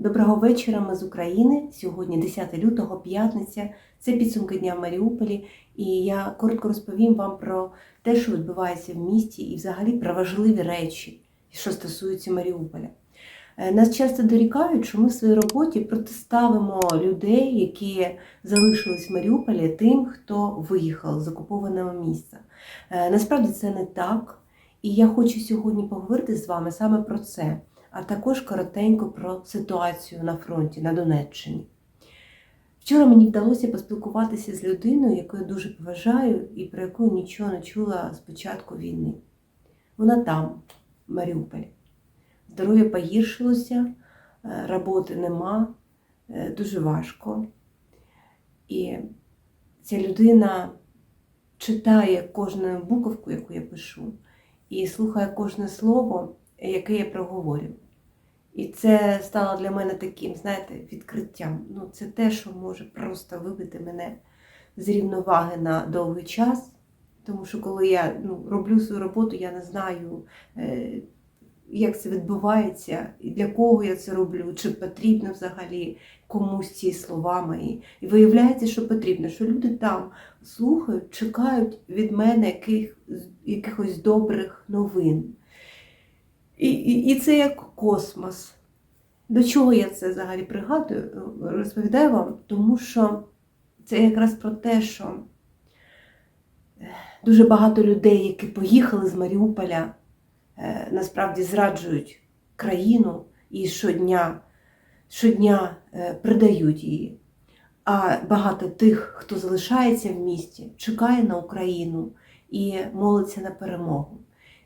Доброго вечора, ми з України. Сьогодні 10 лютого, п'ятниця. Це підсумки дня в Маріуполі. І я коротко розповім вам про те, що відбувається в місті, і взагалі про важливі речі, що стосуються Маріуполя. Е, Нас часто дорікають, що ми в своїй роботі протиставимо людей, які залишились в Маріуполі, тим, хто виїхав з окупованого місця. Е, Насправді це не так. І я хочу сьогодні поговорити з вами саме про це а також коротенько про ситуацію на фронті на Донеччині. Вчора мені вдалося поспілкуватися з людиною, яку я дуже поважаю і про яку нічого не чула з початку війни. Вона там, в Маріуполі. Здоров'я погіршилося, е, роботи нема, е, дуже важко. І ця людина читає кожну буковку, яку я пишу, і слухає кожне слово, яке я проговорю. І це стало для мене таким, знаєте, відкриттям. Ну, це те, що може просто вибити мене з рівноваги на довгий час. Тому що коли я ну, роблю свою роботу, я не знаю, е, як це відбувається, і для кого я це роблю, чи потрібно взагалі комусь ці слова мої. І виявляється, що потрібно, що люди там слухають, чекають від мене яких, якихось добрих новин. І, і, і це як космос. До чого я це взагалі пригадую, розповідаю вам, тому що це якраз про те, що дуже багато людей, які поїхали з Маріуполя, е, насправді зраджують країну і щодня, щодня е, придають її. А багато тих, хто залишається в місті, чекає на Україну і молиться на перемогу.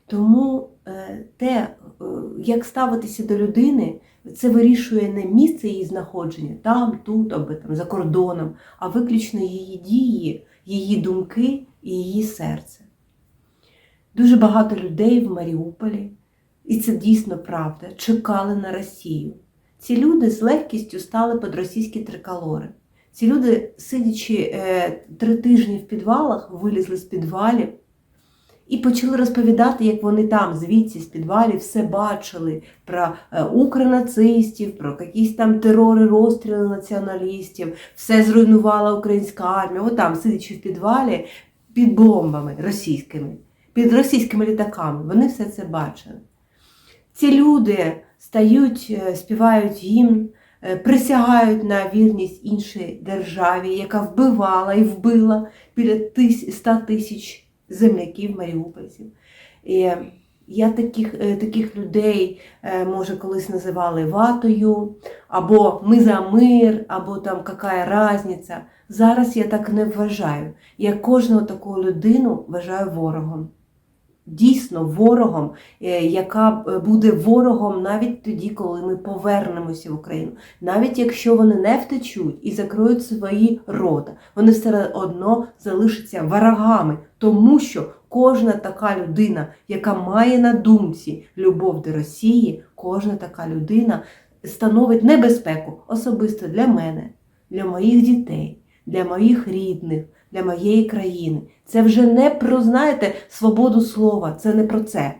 Тому е, те, е, як ставитися до людини, це вирішує не місце її знаходження там, тут або там за кордоном, а виключно її дії, її думки і її серце. Дуже багато людей в Маріуполі, і це дійсно правда, чекали на Росію. Ці люди з легкістю стали під російські триколори. Ці люди, сидячи е, три тижні в підвалах, вилізли з підвалів. І почали розповідати, як вони там, звідси, з підвалів, все бачили про е, укронацистів, про якісь там терори, розстріли націоналістів, все зруйнувала українська армія. От там, сидячи в підвалі під бомбами російськими, під російськими літаками, вони все це бачили. Ці люди стають, е, співають гімн, е, присягають на вірність іншій державі, яка вбивала і вбила біля 100 тисяч земляків, маріупольців. І я таких е, таких людей, е, може, колись називали ватою, або ми за мир, або там яка різниця. Зараз я так не вважаю. Я кожного таку людину вважаю ворогом. Дійсно, ворогом, е, яка буде ворогом навіть тоді, коли ми повернемося в Україну. Навіть якщо вони не втечуть і закроють свої рота, вони все одно залишаться ворогами, тому що кожна така людина, яка має на думці любов до Росії, кожна така людина становить небезпеку особисто для мене, для моїх дітей, для моїх рідних для моєї країни. Це вже не про, знаєте, свободу слова, це не про це.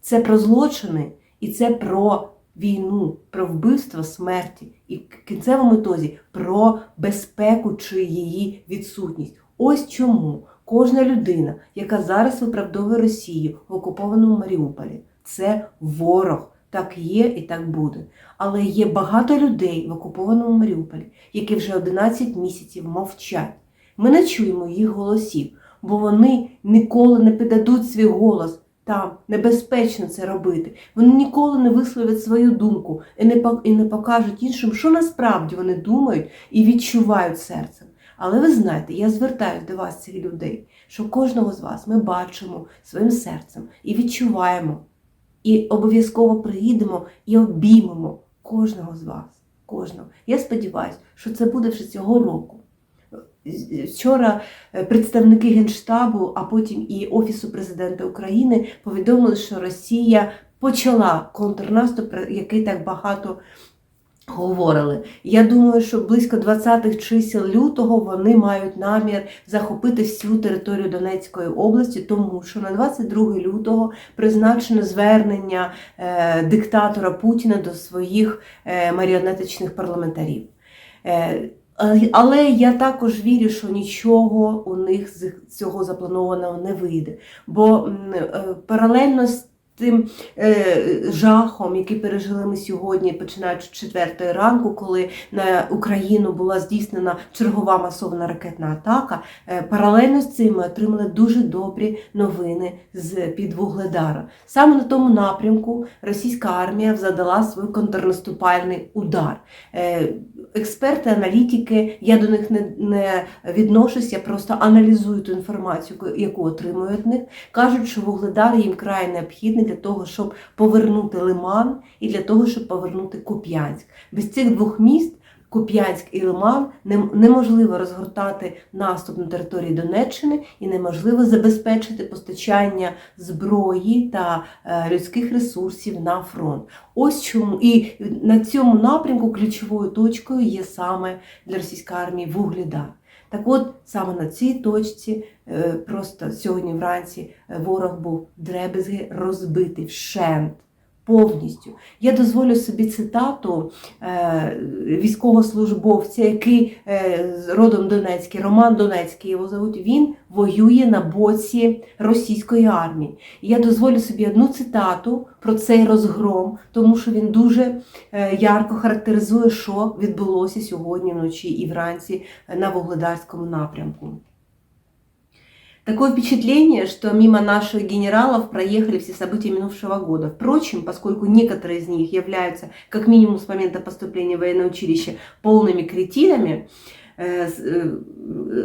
Це про злочини і це про війну, про вбивство смерті. І в кінцевому ітозі про безпеку чи її відсутність. Ось чому кожна людина, яка зараз виправдовує Росію в окупованому Маріуполі, це ворог. Так є і так буде. Але є багато людей в окупованому Маріуполі, які вже 11 місяців мовчать. Ми не чуємо їх голосів, бо вони ніколи не піддадуть свій голос. Там небезпечно це робити. Вони ніколи не висловлять свою думку і не покажуть іншим, що насправді вони думають і відчувають серцем. Але ви знаєте, я звертаюся до вас, цих людей, що кожного з вас ми бачимо своїм серцем і відчуваємо, і обов'язково приїдемо і обіймемо кожного з вас. Кожного. Я сподіваюся, що це буде вже цього року. Вчора е, представники Генштабу, а потім і Офісу президента України повідомили, що Росія почала контрнаступ, який так багато говорили. Я думаю, що близько 20-х чисел лютого вони мають намір захопити всю територію Донецької області, тому що на 22 лютого призначено звернення е, диктатора Путіна до своїх е, маріонетичних парламентарів. Е, але- я також вірю, що нічого у них з цього запланованого не вийде. Бо е, паралельно з тим е, жахом, який пережили ми сьогодні, починаючи з 4 ранку, коли на Україну була здійснена чергова масована ракетна атака, паралельно з цим ми отримали дуже добрі новини з під Вугледара. Саме на тому напрямку російська армія задала свій контрнаступальний удар. Експерти, аналітики, я до них не, не відношусь, я просто аналізую ту інформацію, яку отримую від них. Кажуть, що Вугледар їм край необхідний для того, щоб повернути Лиман і для того, щоб повернути Куп'янськ. Без цих двох міст. Куп'янськ і Лиман нем- неможливо розгортати наступ на території Донеччини і неможливо забезпечити постачання зброї та е, людських ресурсів на фронт. Ось чому і на цьому напрямку ключовою точкою є саме для російської армії Вугледар. Так от саме на цій точці е, просто сьогодні вранці е, ворог був дребезги розбитий вщент. Повністю я дозволю собі цитату е, військовослужбовця, який е, родом Донецький, Роман Донецький його зовуть. Він воює на боці російської армії. І я дозволю собі одну цитату про цей розгром, тому що він дуже е, ярко характеризує, що відбулося сьогодні вночі і вранці на Вугледарському напрямку. Такое впечатление, что мимо наших генералов проехали все события минувшего года. Впрочем, поскольку некоторые из них являются, как минимум с момента поступления в военное училище, полными кретинами,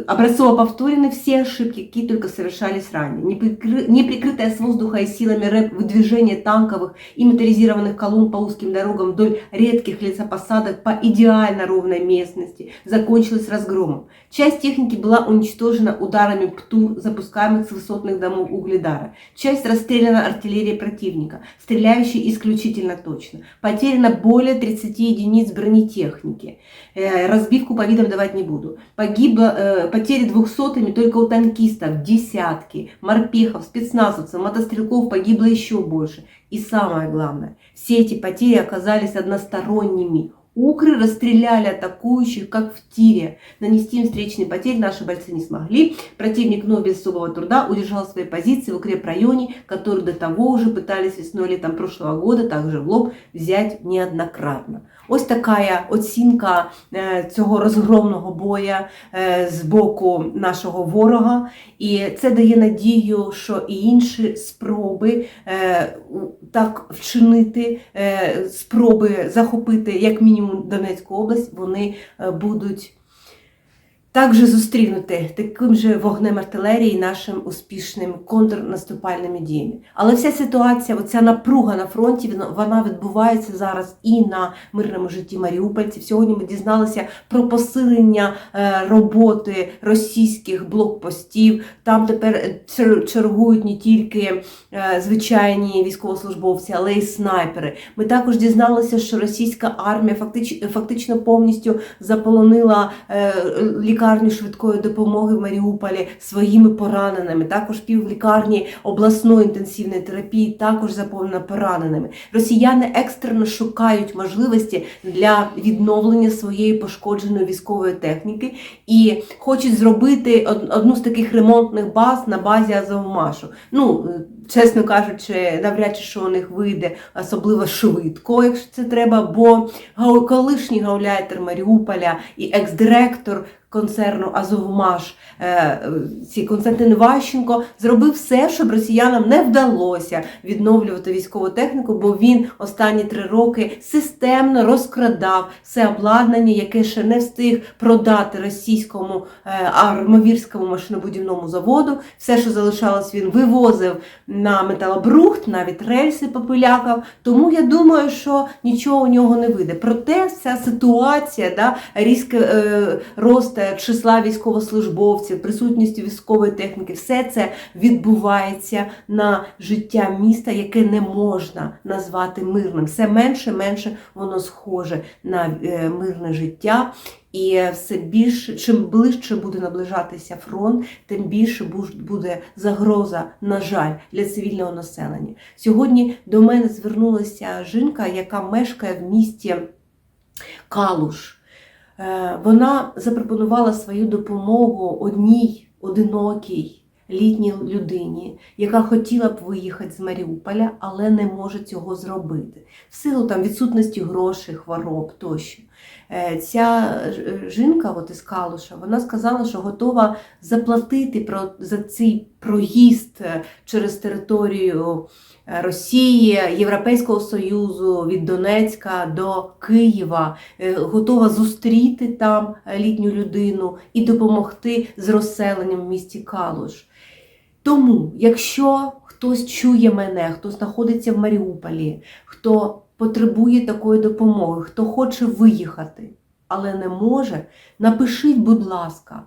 образцово повторены все ошибки, какие только совершались ранее. Неприкры- Неприкрытое с воздуха и силами рэп выдвижение танковых и моторизированных колонн по узким дорогам вдоль редких лесопосадок по идеально ровной местности закончилось разгромом. Часть техники была уничтожена ударами ПТУ, запускаемых с высотных домов Угледара. Часть расстреляна артиллерией противника, стреляющей исключительно точно. Потеряно более 30 единиц бронетехники. Э, Разбивку по видам давать не буду. Погибло, э, потери двухсотыми только у танкистов, десятки, морпехов, спецназовцев, мотострелков погибло еще больше. И самое главное, все эти потери оказались односторонними. Укры расстреляли атакующих, как в тире. Нанести им встречные потери наши бойцы не смогли. Противник, но без особого труда, удержал свои позиции в укрепрайоне, который до того уже пытались весной летом прошлого года также в лоб взять неоднократно. Ось така оцінка е, цього розгромного боя е, з боку нашого ворога. І це дає надію, що і інші спроби е, у- так вчинити, е, спроби захопити як мінімум Донецьку область, вони е, будуть також зустрінути таким же вогнем артилерії нашим успішним контрнаступальними діями. Але вся ситуація, оця напруга на фронті, вона- відбувається зараз і на мирному житті маріупольців. Сьогодні ми дізналися про посилення е, роботи російських блокпостів. Там тепер чер- чергують не тільки е, звичайні військовослужбовці, але й снайпери. Ми також дізналися, що російська армія фактично, повністю заполонила е, лікарню швидкої допомоги в Маріуполі своїми пораненими. Також пів лікарні обласної інтенсивної терапії також заповнена пораненими. Росіяни екстрено шукають можливості для відновлення своєї пошкодженої військової техніки і хочуть зробити одну з таких ремонтних баз на базі Азовмашу. Ну, чесно кажучи, навряд чи що у них вийде особливо швидко, якщо це треба, бо колишній гауляйтер Маріуполя і екс-директор концерну Азовмаш е, е, Константин Ващенко зробив все, щоб росіянам не вдалося відновлювати військову техніку, бо він останні три роки системно розкрадав все обладнання, яке ще не встиг продати російському е, армавірському машинобудівному заводу. Все, що залишалось, він вивозив на металобрухт, навіть рельси попилякав. Тому я думаю, що нічого у нього не вийде. Проте вся ситуація, да, різке е, рост числа військовослужбовців, присутністю військової техніки, все це відбувається на життя міста, яке не можна назвати мирним. Все менше менше воно схоже на е, мирне життя. І все більше, чим ближче буде наближатися фронт, тим більше буде загроза, на жаль, для цивільного населення. Сьогодні до мене звернулася жінка, яка мешкає в місті Калуш. Е, Вона запропонувала свою допомогу одній одинокій літній людині, яка хотіла б виїхати з Маріуполя, але не може цього зробити. В силу там відсутності грошей, хвороб тощо. Е, Ця ж- жінка от із Калуша, вона сказала, що готова заплатити за цей проїзд е, через територію е, Росії, Європейського Союзу від Донецька до Києва, е, готова зустріти там літню людину і допомогти з розселенням в місті Калуш. Тому, якщо хтось чує мене, хто знаходиться в Маріуполі, хто потребує такої допомоги, хто хоче виїхати, але не може, напишіть, будь ласка,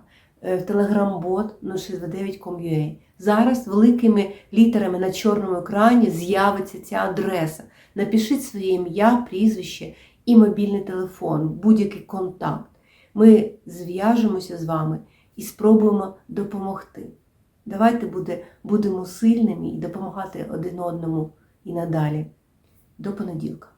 в телеграм-бот 069.com.ua. Зараз великими літерами на чорному екрані з'явиться ця адреса. Напишіть своє ім'я, прізвище і мобільний телефон, будь-який контакт. Ми зв'яжемося з вами і спробуємо допомогти. Давайте буде, будемо сильними і допомагати один одному і надалі. До понеділка.